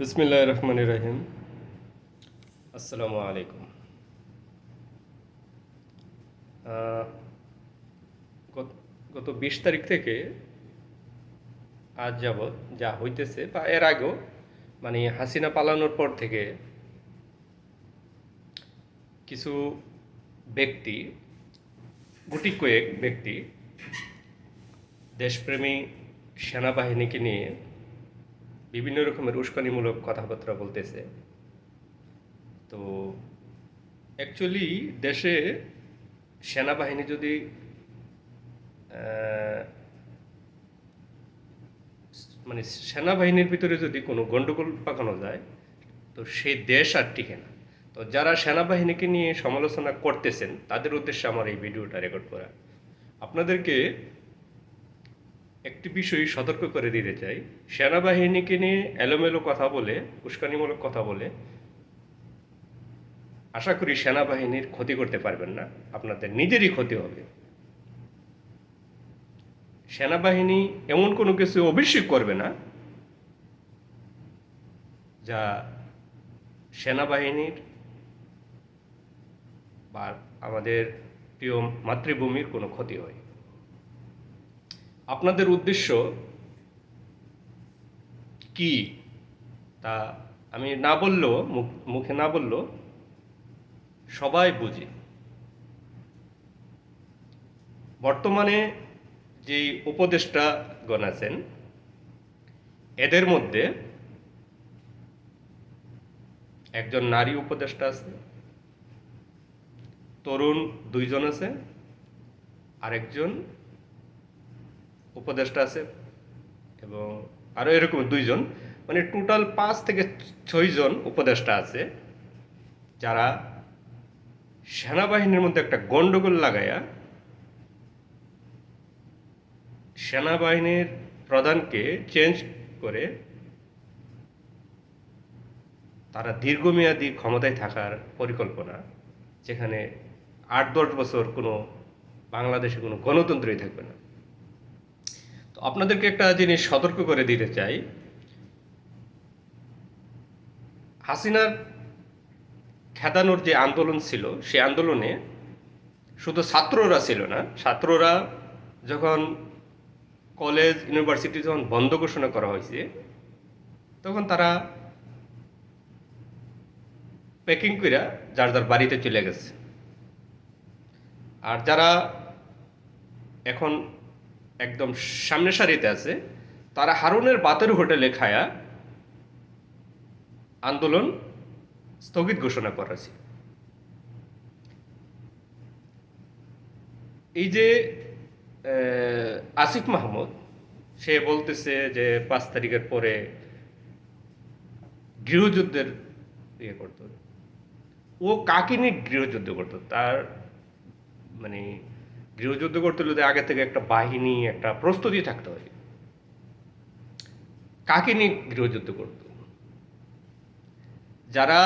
বিসমিল্লাহ রহমান রহিম। আসসালামু আলাইকুম। গত বিশ তারিখ থেকে আজ যাবৎ যা হইতেছে বা এর আগেও মানে হাসিনা পালানোর পর থেকে কিছু ব্যক্তি, গুটি কয়েক ব্যক্তি দেশপ্রেমী সেনাবাহিনীকে নিয়ে বিভিন্ন রকমের উস্কানিমূলক কথাবার্তা বলতেছে। তো অ্যাকচুয়ালি দেশে সেনাবাহিনী যদি মানে সেনাবাহিনীর ভিতরে যদি কোনো গণ্ডগোল পাকানো যায়, তো সেই দেশ আর টিকে না। তো যারা সেনাবাহিনীকে নিয়ে সমালোচনা করতেছেন, তাদের উদ্দেশ্যে আমার এই ভিডিওটা রেকর্ড করা। আপনাদেরকে একটি বিষয় সতর্ক করে দিতে চাই। সেনাবাহিনীকে নিয়ে এলোমেলো কথা বলে, উস্কানিমূলক কথা বলে আশা করি সেনাবাহিনীর ক্ষতি করতে পারবেন না। আপনাদের নিজেরই ক্ষতি হবে। সেনাবাহিনী এমন কোনো কিছু অভিষেক করবে না যা সেনাবাহিনীর বা আমাদের প্রিয় মাতৃভূমির কোনো ক্ষতি হয়। আপনাদের উদ্দেশ্য কি? তা আমি না বললেও, মুখ- না বললেও সবাই বুঝে। বর্তমানে যে উপদেষ্টাগণ আছেন, এদের মধ্যে একজন নারী উপদেষ্টা আছে, তরুণ দুইজন আছে, আরেকজন উপদেষ্টা আছে এবং আরও এরকম দুইজন মানে টোটাল পাঁচ থেকে ছয়জন উপদেষ্টা আছে, যারা সেনাবাহিনীর মধ্যে একটা গণ্ডগোল লাগাইয়া সেনাবাহিনীর প্রধানকে চেঞ্জ করে তারা দীর্ঘমেয়াদী ক্ষমতায় থাকার পরিকল্পনা, যেখানে আট দশ বছর কোনো বাংলাদেশে কোনো গণতন্ত্রই থাকবে না। তো আপনাদেরকে একটা জিনিস সতর্ক করে দিতে চাই। হাসিনার খেদানোর যে আন্দোলন ছিল সে আন্দোলনে শুধু ছাত্ররা ছিল না, ছাত্ররা যখন কলেজ, ইউনিভার্সিটি যখন বন্ধ ঘোষণা করা হয়েছে, তখন তারা প্যাকিং করে যার যার বাড়িতে চলে গেছে। আর যারা এখন একদম সামনে সারিতে আছে। তারা হারুনের বাতের হোটেলে খায়া আন্দোলন স্থগিত ঘোষণা করেছে। এই যে আসিফ মাহমুদ, সে বলতেছে যে পাঁচ তারিখের পরে গৃহযুদ্ধের ইয়ে করতো ও কাকে নিয়ে গৃহযুদ্ধ করতো তার মানে গৃহযুদ্ধ করতে হলে আগে থেকে একটা বাহিনী, একটা প্রস্তুতি থাকতে হয় কাকে নিয়ে গৃহযুদ্ধ করত? যারা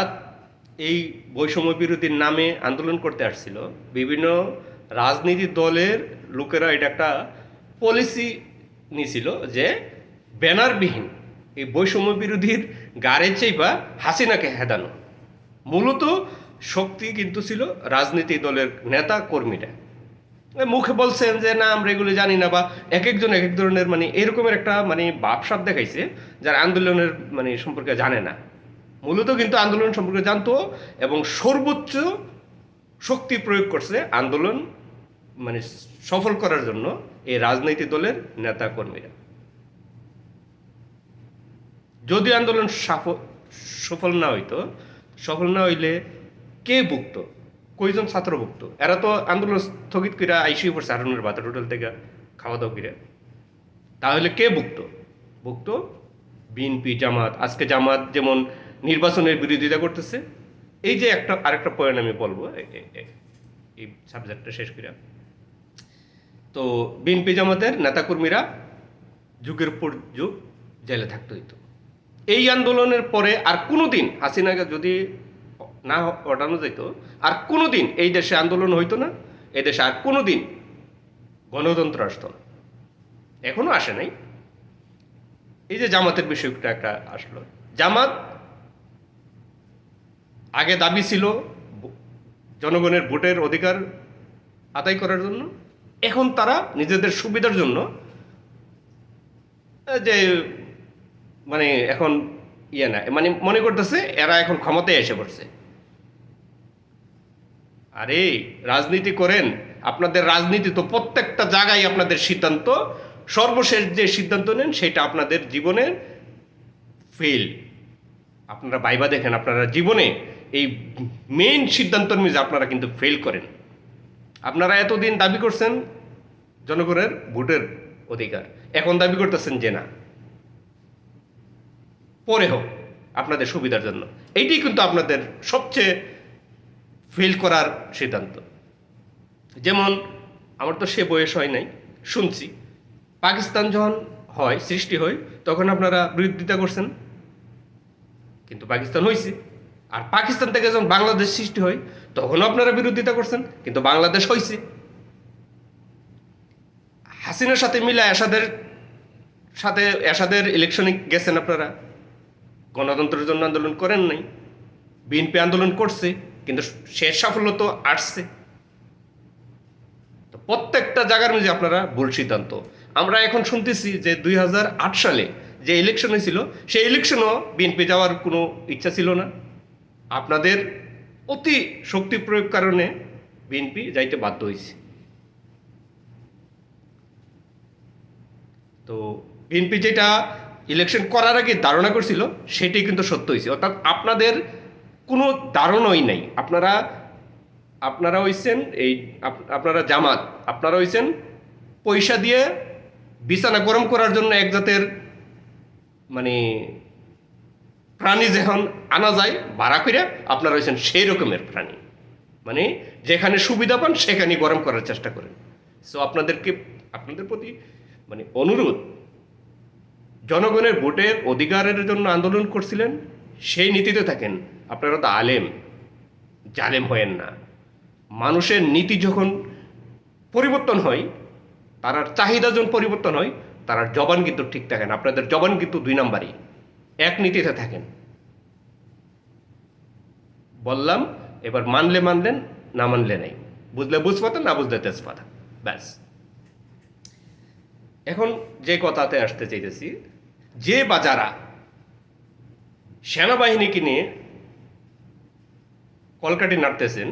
এই বৈষম্য বিরোধীর নামে আন্দোলন করতে আসছিল, বিভিন্ন রাজনীতি দলের লোকেরা এটা একটা পলিসি নিয়েছিল যে ব্যানারবিহীন এই বৈষম্য বিরোধীর গাড়ে চেইবা হাসিনাকে হেদানো। মূলত শক্তি কিন্তু ছিল রাজনীতি দলের নেতা কর্মীরা। মুখে বলছেন যে, না, আমরা এগুলো জানি না বা এক একজন এক এক ধরনের মানে এরকমের একটা মানে বাপসাপ দেখাইছে যারা আন্দোলনের মানে সম্পর্কে জানে না। মূলত কিন্তু আন্দোলন সম্পর্কে জানতো এবং সর্বোচ্চ শক্তি প্রয়োগ করছে আন্দোলন মানে সফল করার জন্য এই রাজনৈতিক দলের নেতা কর্মীরা যদি আন্দোলন সাফ- সফল না হইতো, সফল না হইলে কে ভুক্ত কয়জন ছাত্র ভুক্ত এরা তো আন্দোলন স্থগিত করে আইসি পড়ছে হারুনের বাতার হোটেল থেকে খাওয়া দাওয়া করে তাহলে কে ভুক্ত? ভুক্ত বিএনপি, জামাত। আজকে জামাত যেমন নির্বাচনের বিরোধিতা করতেছে, এই যে একটা, আরেকটা পয়েন্ট আমি বলব এই সাবজেক্টটা শেষ করে তো বিএনপি জামাতের নেতাকর্মীরা যুগের পর যুগ জেলে থাকতে হইতো। এই আন্দোলনের পরে আর কোনো দিন হাসিনাকে যদি না হটানো যেত আর কোনো দিন এই দেশে আন্দোলন হইতো না এই দেশে আর কোনো দিন গণতন্ত্র আসতো না। এখনও আসে নাই। এই যে জামাতের বিষয়টা একটা আসলো। জামাত আগে দাবি ছিল জনগণের ভোটের অধিকার আদায় করার জন্য। এখন তারা নিজেদের সুবিধার জন্য যে মানে এখন ইয়ে না মানে মনে করতেছে এরা এখন ক্ষমতায় এসে পড়ছে। আরে, রাজনীতি করেন, আপনাদের রাজনীতি তো প্রত্যেকটা জায়গায় আপনাদের সিদ্ধান্ত। সর্বশেষ যে সিদ্ধান্ত নেন, সেটা আপনাদের জীবনের ফেল আপনারা বাইবা দেখেন, আপনারা জীবনে এই মেইন সিদ্ধান্ত নিয়ে আপনারা কিন্তু ফেল করেন। আপনারা এতদিন দাবি করছেন জনগণের ভোটের অধিকার। এখন দাবি করতেছেন যে না। পরে হোক, আপনাদের সুবিধার জন্য। এইটাই কিন্তু আপনাদের সবচেয়ে ফেল করার সিদ্ধান্ত। যেমন, আমার তো সে বয়স হয় নাই, শুনছি। পাকিস্তান যখন হয়, সৃষ্টি হয়, তখন আপনারা বিরোধিতা করছেন। কিন্তু পাকিস্তান হয়েছে আর পাকিস্তান থেকে যখন বাংলাদেশ সৃষ্টি হয় তখনও আপনারা বিরোধিতা করছেন, কিন্তু বাংলাদেশ হয়েছে হাসিনার সাথে মিলে এসাদের সাথে এসাদের ইলেকশনে গেছেন আপনারা। গণতন্ত্রের জন্য আন্দোলন করেন নাই। বিএনপি আন্দোলন করছে। কিন্তু শেষ সাফল্য তো আসছে। প্রত্যেকটা জায়গার মধ্যে আপনারা ভুল সিদ্ধান্ত। আমরা এখন শুনতেছি যে দুই হাজার আট সালে যে ইলেকশন হয়েছিল, সেই ইলেকশনও বিএনপি যাওয়ার কোনো ইচ্ছা ছিল না। আপনাদের অতি শক্তি প্রয়োগ কারণে বিএনপি যাইতে বাধ্য হয়েছে। তো বিএনপি যেটা ইলেকশন করার আগে ধারণা করছিল, সেটাই কিন্তু সত্য হয়েছে। অর্থাৎ আপনাদের কোনো ধারণাই নাই। আপনারা আপনারা হইছেন এই আপনারা জামাত, আপনারা হইছেন পয়সা দিয়ে বিছানা গরম করার জন্য এক জাতের মানে প্রাণী যখন আনা যায়, ভাড়া করে আপনারা হয়েছেন সেই রকমের প্রাণী। মানে যেখানে সুবিধা পান সেখানে গরম করার চেষ্টা করেন। সো আপনাদেরকে, আপনাদের প্রতি মানে অনুরোধ, জনগণের ভোটের অধিকারের জন্য আন্দোলন করছিলেন, সেই নীতিতে থাকেন। আপনারা তো আলেম, জালেম হয়েন না। মানুষের নীতি যখন পরিবর্তন হয়, তার চাহিদা যখন পরিবর্তন হয়, তার জবান কিন্তু ঠিক থাকেন আপনাদের জবান কিন্তু দুই নাম্বারই, এক নীতিতে থাকেন। বললাম, এবার মানলে মানলেন, না মানলে নাই। বুঝলে বুঝপাতা না বুঝলে তেজপাতা ব্যাস। এখন যে কথাতে আসতে চাইতেছি, যে বা যারা সেনাবাহিনীকে নিয়ে কলকাটি নাড়তেছেন,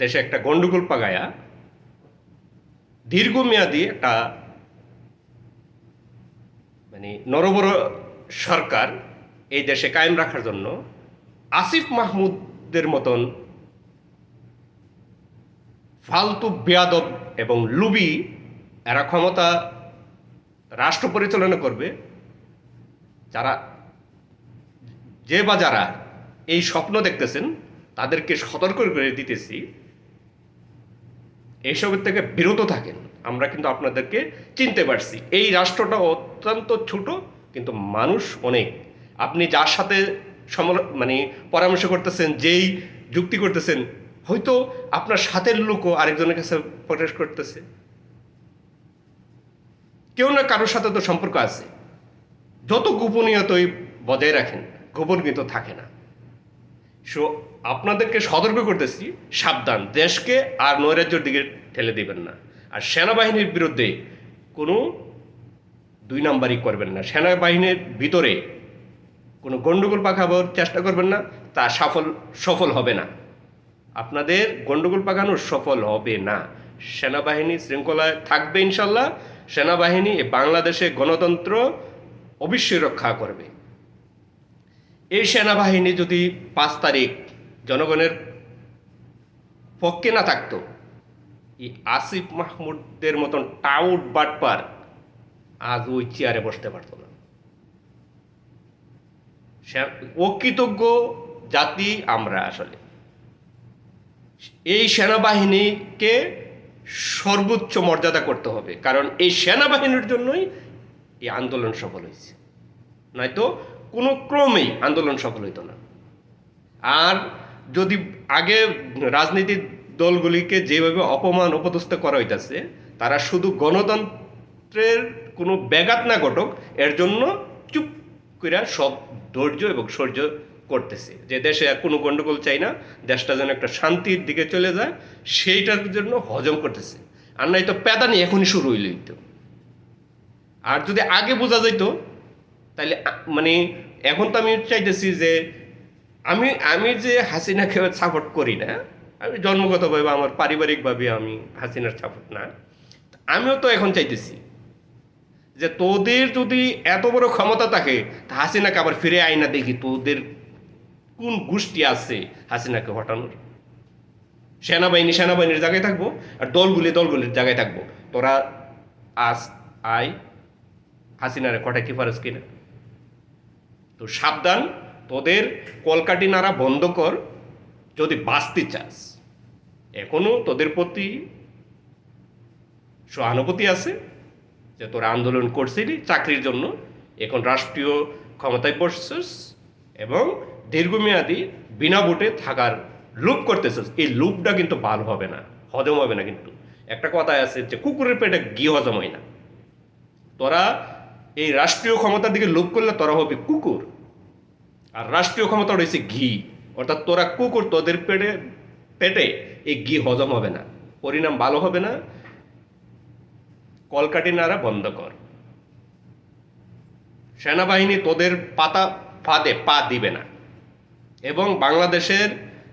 দেশে একটা গন্ডগোল পাগায়া, দীর্ঘমেয়াদী একটা মানে নরবর সরকার এই দেশে কায়েম রাখার জন্য আসিফ মাহমুদের মতন ফালতু বেয়াদব এবং লুবি এরা ক্ষমতা রাষ্ট্র পরিচালনা করবে, যারা যে বা যারা এই স্বপ্ন দেখতেছেন তাদেরকে সতর্ক করে দিতেছি। এইসবের থেকে বিরত থাকেন। আমরা কিন্তু আপনাদেরকে চিনতে পারছি। এই রাষ্ট্রটা অত্যন্ত ছোট, কিন্তু মানুষ অনেক। আপনি যার সাথে সমর মানে পরামর্শ করতেছেন, যেই যুক্তি করতেছেন, হয়তো আপনার সাথের লোকও আরেকজনের কাছে প্রকাশ করতেছে। কেউ না কারোর সাথে তো সম্পর্ক আছে। যত গোপনীয়তই বজায় রাখেন, গোপন কিন্তু থাকে না। সো আপনাদেরকে সতর্ক করতেছি, সাবধান। দেশকে আর নৈরাজ্যের দিকে ঠেলে দিবেন না। আর সেনাবাহিনীর বিরুদ্ধে কোনো দুই নাম্বারই করবেন না। সেনাবাহিনীর ভিতরে কোনো গণ্ডগোল পাকাবার চেষ্টা করবেন না, তা সফল সফল হবে না। আপনাদের গণ্ডগোল পাকানো সফল হবে না। সেনাবাহিনী শৃঙ্খলায় থাকবে ইনশাল্লাহ। সেনাবাহিনী বাংলাদেশে গণতন্ত্র অবশ্যই রক্ষা করবে। এই সেনাবাহিনী যদি পাঁচ তারিখ জনগণের পক্ষে না থাকতো। এই আসিফ মাহমুদের মতন টাউট বাটপার আজ ওই চেয়ারে বসতে পারতো না। অকৃতজ্ঞ জাতি আমরা আসলে। এই সেনাবাহিনীকে সর্বোচ্চ মর্যাদা করতে হবে, কারণ এই সেনাবাহিনীর জন্যই এই আন্দোলন সফল হয়েছে। নয়তো কোনো ক্রমেই আন্দোলন সফল হইতো না। আর যদি আগে রাজনীতির দলগুলিকে যেভাবে অপমান, অপদস্থ করা হইতাছে, তারা শুধু গণতন্ত্রের কোনো ব্যাঘাত না ঘটক, এর জন্য চুপ কইরা সব ধৈর্য এবং সহ্য করতেছে। যে দেশে আর কোনো গণ্ডগোল চাই না, দেশটা যেন একটা শান্তির দিকে চলে যায়, সেইটার জন্য হজম করতেছে। আর নাই তো প্যাদানি এখনই শুরু হইল তো। আর যদি আগে বোঝা যাইতো তাহলে মানে এখন তো আমি চাইতেছি যে আমি আমি যে হাসিনাকে সাপোর্ট করি না, আমি জন্মগতভাবে আমার পারিবারিকভাবে আমি হাসিনার সাপোর্ট না, আমিও তো এখন চাইতেছি যে তোদের যদি এত বড় ক্ষমতা থাকে, তা হাসিনাকে আবার ফিরে আয় না দেখি, তোদের কোন গোষ্ঠী আছে হাসিনাকে হটানোর? সেনাবাহিনী, সেনাবাহিনীর জায়গায় থাকব আর দলগুলি দলগুলির জায়গায় থাকব। তোরা আস আয়, হাসিনারে কটাইতে পারিস কিনা? তো সাবধান তোদের কলকাটি নাড়া বন্ধ কর যদি বাঁচতে চাস। এখনও তোদের প্রতি সহানুভূতি আছে যে তোরা আন্দোলন করছিলি চাকরির জন্য। এখন রাষ্ট্রীয় ক্ষমতায় বসছিস এবং দীর্ঘমেয়াদী বিনা ভোটে থাকার লুপ করতেছিস। এই লুপটা কিন্তু ভালো হবে না, হজম হবে না কিন্তু। একটা কথায় আছে যে কুকুরের পেটে ঘি হজম হয় না। তোরা এই রাষ্ট্রীয় ক্ষমতার দিকে লোভ করলে তোরা হবে কুকুর। আর রাষ্ট্রীয় ক্ষমতা রয়েছে ঘি। অর্থাৎ তোরা কুকুর তোদের পেটে পেটে এই ঘি হজম হবে না। পরিণাম ভালো হবে না। কলকাটি নাড়া বন্ধ কর। সেনাবাহিনী তোদের পাতা ফাঁদে পা দিবে না। এবং বাংলাদেশের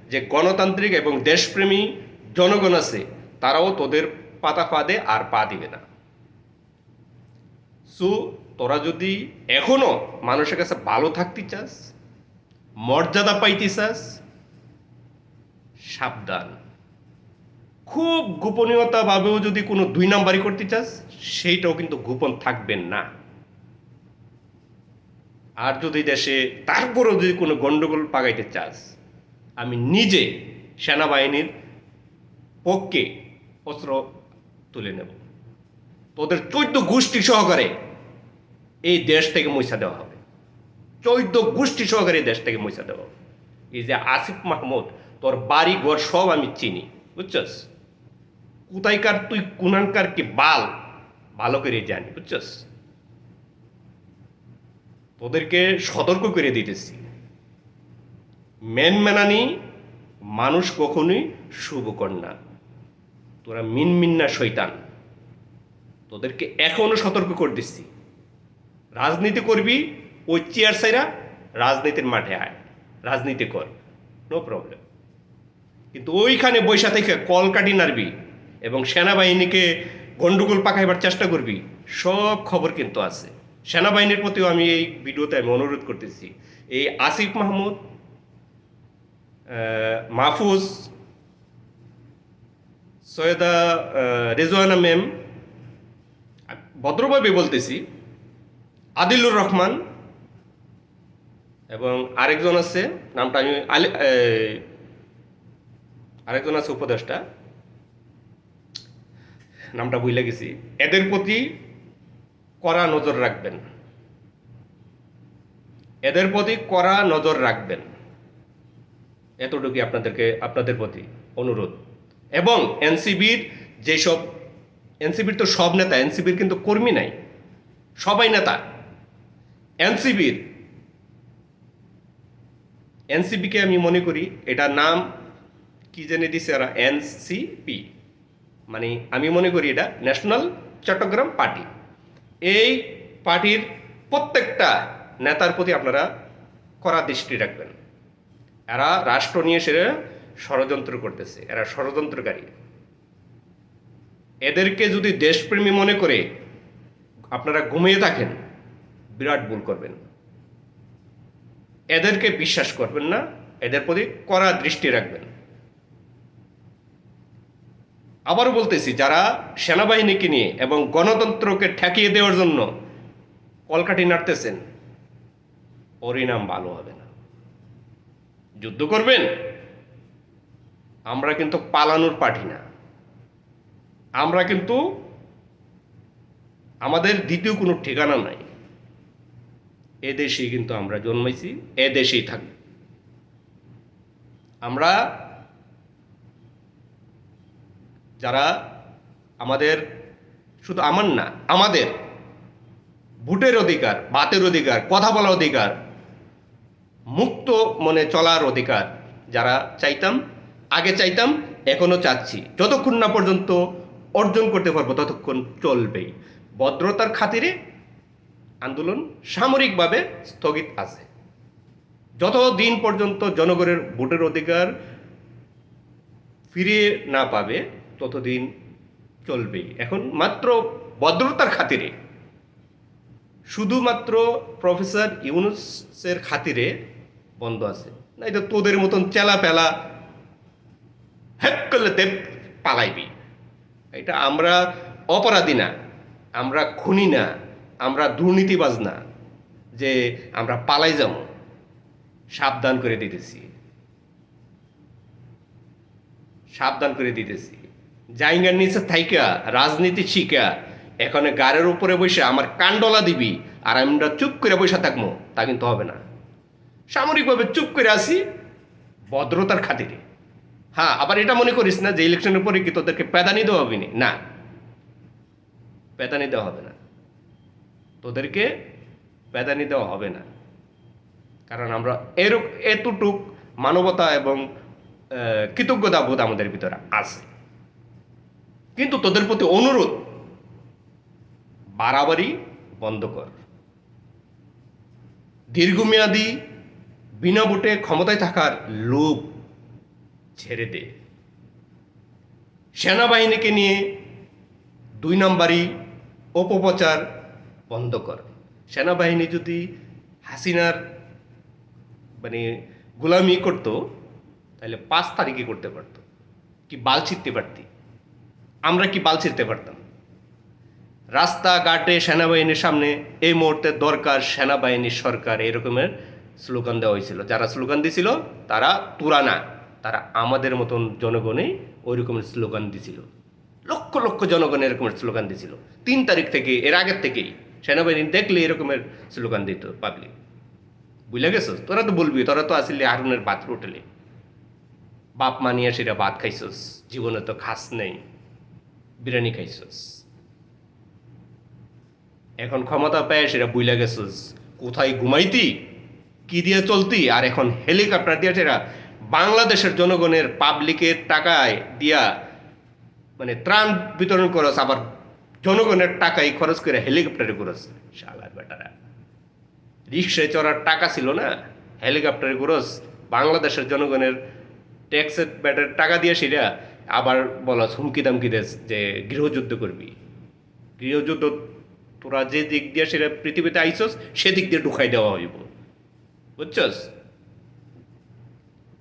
যে গণতান্ত্রিক এবং দেশপ্রেমী জনগণ আছে, তারাও তোদের পাতা ফাঁদে আর পা দিবে না। সো, তোরা যদি এখনও মানুষের কাছে ভালো থাকতে চাস মর্যাদা পাইতে চাস সাবধান। খুব গোপনীয়তাভাবেও যদি কোনো দুই নাম্বারই করতে চাস, সেইটাও কিন্তু গোপন থাকবেন না। আর যদি দেশে তারপরেও যদি কোনো গণ্ডগোল পাকাইতে চাস, আমি নিজে সেনাবাহিনীর পক্ষে অস্ত্র তুলে নেব। তোদের চৈদ্দ গোষ্ঠী সহকারে এই দেশ থেকে মৈশা দেওয়া হবে। চৈদ্দ গোষ্ঠী সহকারে দেশ থেকে দেওয়া হবে এই যে আসিফ মাহমুদ, তোর বাড়ি ঘর সব আমি চিনি, বুঝছস? কোথায়কার তুই, কুনানকার কি বাল, ভালো করে জানি, বুঝছস? তোদেরকে সতর্ক করে দিতেছি। মেন মেনানি, মানুষ কখনোই শুভ কন্যা তোরা মিনমিন্না শৈতান তোদেরকে এখনও সতর্ক করে দিচ্ছি। রাজনীতি করবি ওই চেয়ার সাইরা রাজনীতির মাঠে আয়। রাজনীতি কর নো প্রবলেম কিন্তু ওইখানে বৈশা থেকে কলকাটি নাড়বি এবং সেনাবাহিনীকে গন্ডগোল পাকাইবার চেষ্টা করবি, সব খবর কিন্তু আছে। সেনাবাহিনীর প্রতিও আমি এই ভিডিওতে আমি অনুরোধ করতেছি। এই আসিফ মাহমুদ মাহফুজ, সৈয়দা রেজওয়ানা মেম ভদ্রভাবে বলতেছি, আদিলুর রহমান এবং আরেকজন আছে, নামটা আমি আলি আরেকজন আছে উপদেষ্টা। নামটা ভুলে গেছি। এদের প্রতি কড়া নজর রাখবেন। এদের প্রতি কড়া নজর রাখবেন। এতটুকুই আপনাদেরকে, আপনাদের প্রতি অনুরোধ। এবং এনসিবির যেসব, এনসিবির তো সব নেতা, এনসিবির কিন্তু কর্মী নাই। সবাই নেতা। এনসিবির এনসিপিকে আমি মনে করি এটা নাম কি জেনে দিছে ওরা? এনসিপি। মানে আমি মনে করি এটা ন্যাশনাল চট্টগ্রাম পার্টি। এই পার্টির প্রত্যেকটা নেতার প্রতি আপনারা কড়া দৃষ্টি রাখবেন। এরা রাষ্ট্র নিয়ে সেরা ষড়যন্ত্র করতেছে, এরা ষড়যন্ত্রকারী। এদেরকে যদি দেশপ্রেমী মনে করে আপনারা ঘুমিয়ে থাকেন, বিরাট ভুল করবেন। এদেরকে বিশ্বাস করবেন না, এদের প্রতি কড়া দৃষ্টি রাখবেন। আবারও বলতেছি, যারা সেনাবাহিনীকে নিয়ে এবং গণতন্ত্রকে ঠেকিয়ে দেওয়ার জন্য কলকাঠি নাড়তেছেন, পরিণাম ভালো হবে না। যুদ্ধ করবেন? আমরা কিন্তু পালানোর পার্টি না। আমরা কিন্তু আমাদের দ্বিতীয় কোনো ঠিকানা নাই। এ দেশেই কিন্তু আমরা জন্মাইছি, এ দেশেই থাকব। আমরা যারা আমাদের, শুধু আমার না, আমাদের ভোটের অধিকার, বাতের অধিকার, কথা বলার অধিকার, মুক্ত মনে চলার অধিকার যারা চাইতাম, আগে চাইতাম এখনও চাচ্ছি। যতক্ষণ না পর্যন্ত অর্জন করতে পারব, ততক্ষণ চলবেই। ভদ্রতার খাতিরে আন্দোলন সামরিকভাবে স্থগিত আছে। যতদিন পর্যন্ত জনগণের ভোটের অধিকার ফিরে না পাবে, ততদিন চলবেই এখন মাত্র ভদ্রতার খাতিরে, শুধুমাত্র প্রফেসর ইউনুসের খাতিরে বন্ধ আছে। না এটা তোদের মতন চেলা পেলা হ্যাক করলে দেব পালাইবি। এটা আমরা অপরাধী না, আমরা খুনি না। আমরা দুর্নীতিবাজ না, যে আমরা পালাই যাব। সাবধান করে দিতেছি। সাবধান করে দিতেছি। জাইঙ্গার নিচে থাইকা, রাজনীতি শিখা, এখানে গাড়ির উপরে বসে আমার কান্ডলা দিবি আর আমরা চুপ করে বসে থাকব, তা কিন্তু হবে না। সামরিকভাবে চুপ করে আসি ভদ্রতার খাতিরে। হ্যাঁ আবার এটা মনে করিস না যে ইলেকশনের পরে কি তোদেরকে প্যাদানি দেওয়া হবে নি? না। প্যাদানি দেওয়া হবে না। তোদেরকে প্যাদানি দেওয়া হবে না। কারণ আমরা এর এতটুক মানবতা এবং কৃতজ্ঞতা বোধ আমাদের ভিতরে আছে। কিন্তু তোদের প্রতি অনুরোধ, বাড়াবাড়ি বন্ধ কর। দীর্ঘমেয়াদী, বিনা ভোটে ক্ষমতায় থাকার লোভ ছেড়ে দে। সেনাবাহিনীকে নিয়ে দুই নম্বরই অপপ্রচার বন্ধ কর। সেনাবাহিনী যদি হাসিনার মানে গোলামি করতো, তাহলে পাঁচ তারিখে করতে পারতো। কি বাল ছিঁড়তে পারতি? আমরা কি বাল ছিঁড়তে পারতাম? রাস্তাঘাটে সেনাবাহিনীর সামনে এই মুহূর্তে দরকার সেনাবাহিনীর সরকার, এরকমের স্লোগান দেওয়া হয়েছিল। যারা স্লোগান দিছিল, তারা তুরানা তারা আমাদের মতন জনগণে ওই রকমের স্লোগান দিছিল। লক্ষ লক্ষ জনগণ এরকমের স্লোগান দিছিল। তিন তারিখ থেকে, এর আগের থেকেই। সেনাবাহিনী দেখলে এরকমের স্লোগান দিত পাবলিক বুঝলে গেছস? তোরা তো বলবি, তোরা তো আসলে হারুনের বাত হোটেলে বাপ মানিয়া সেটা ভাত খাইছস, জীবনে তো খাস নেই, বিরিয়ানি খাইছস। এখন ক্ষমতা পেয়ে সেটা বুইলা গেছস, কোথায় ঘুমাইতি, কি দিয়ে চলতি, আর এখন হেলিকপ্টার দিয়ে সেটা বাংলাদেশের জনগণের পাবলিকের টাকায় দিয়া মানে ত্রাণ বিতরণ করস, আবার জনগণের টাকাই খরচ করে হেলিকপ্টারে করস শালার বেটারা। রিক্সায় চড়ার টাকা ছিল না, হেলিকপ্টারে করস বাংলাদেশের জনগণের ট্যাক্সের ব্যাটার টাকা দিয়ে সেটা আবার বলস হুমকি দামকি দেস যে গৃহযুদ্ধ করবি। গৃহযুদ্ধ তোরা যে দিক দিয়ে সেটা পৃথিবীতে আইসস, সেদিক দিয়ে ঢুকাই দেওয়া হইব। বুঝছস?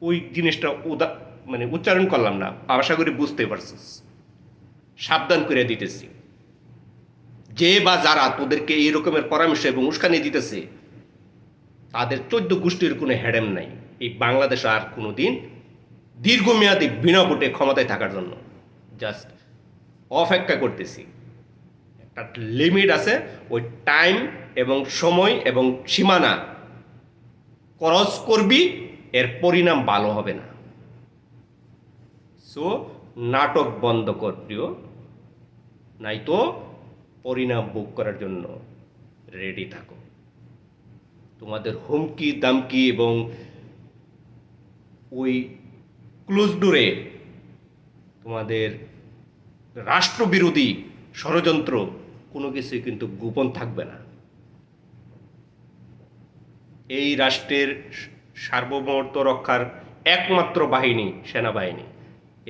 ওই জিনিসটা উদা মানে উচ্চারণ করলাম না, আশা করি বুঝতে পারছিস। সাবধান করে দিতেছি। যে বা যারা তোদেরকে এই রকমের পরামর্শ এবং উস্কানি দিতেছে, তাদের চোদ্দ গোষ্ঠীর কোনো হ্যাডেম নাই। এই বাংলাদেশ আর কোনো দিন দীর্ঘমেয়াদী বিনা ভোটে ক্ষমতায় থাকার জন্য। জাস্ট অপেক্ষা করতেছি। একটা লিমিট আছে, ওই টাইম এবং সময় এবং সীমানা। ক্রস করবি, এর পরিণাম ভালো হবে না। সো নাটক বন্ধ কর প্রিয়। নাই তো পরিণাম ভোগ করার জন্য রেডি থাকো। তোমাদের হুমকি, দামকি এবং ওই ক্লোজ ডোরে তোমাদের রাষ্ট্রবিরোধী ষড়যন্ত্র কোনো কিছুই কিন্তু গোপন থাকবে না। এই রাষ্ট্রের সার্বভৌমত্ব রক্ষার একমাত্র বাহিনী সেনাবাহিনী।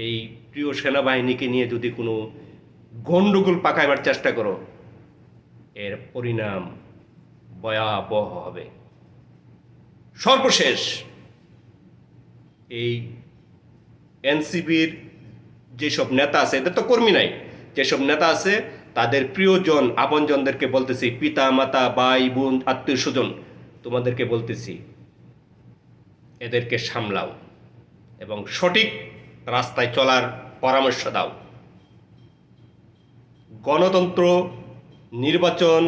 এই প্রিয় সেনাবাহিনীকে নিয়ে যদি কোনো গণ্ডগোল পাকাইবার চেষ্টা করো। এর পরিণাম ভয়াবহ হবে। সর্বশেষ, এই এনসিবির যেসব নেতা আছে, এদের তো কর্মী নাই, যেসব নেতা আছে, তাদের প্রিয়জন, আপনজনদেরকে বলতেছি পিতা মাতা ভাই, বোন আত্মীয় স্বজন তোমাদেরকে বলতেছি, এদেরকে সামলাও এবং সঠিক রাস্তায় চলার পরামর্শ দাও। গণতন্ত্র, নির্বাচন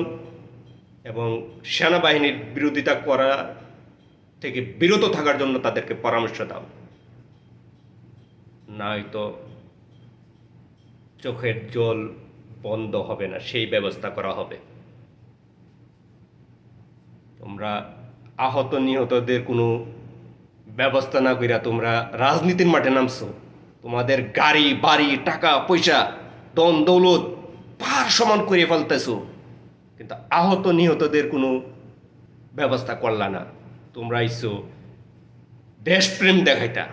এবং সেনাবাহিনীর বিরোধিতা করা থেকে বিরত থাকার জন্য তাদেরকে পরামর্শ দাও। নয়তো চোখের জল বন্ধ হবে না, সেই ব্যবস্থা করা হবে। তোমরা আহত নিহতদের কোনো ব্যবস্থা না কইরা তোমরা রাজনীতির মাঠে নামছো। তোমাদের গাড়ি, বাড়ি, টাকা, পয়সা দন দৌলত পার সমান করে ফেলতেছো। কিন্তু আহত নিহতদের কোনো ব্যবস্থা করলা না। তোমরা ইসো দেশপ্রেম দেখাইতা।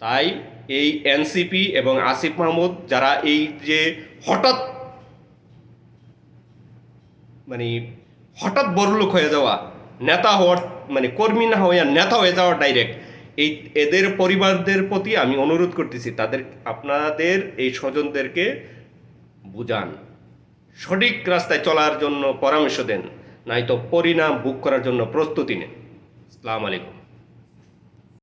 তাই এই এনসিপি এবং আসিফ মাহমুদ যারা এই যে হঠাৎ মানে হঠাৎ বড়লোক হয়ে যাওয়া, নেতা হওয়ার মানে কর্মী না হয়ে নেতা হয়ে যাওয়া ডাইরেক্ট এই এদের পরিবারদের প্রতি আমি অনুরোধ করতেছি, তাদের, আপনাদের এই স্বজনদেরকে বুঝান। সঠিক রাস্তায় চলার জন্য পরামর্শ দেন, নয়তো পরিণাম বুক করার জন্য প্রস্তুতি নেন। আসসালামু আলাইকুম।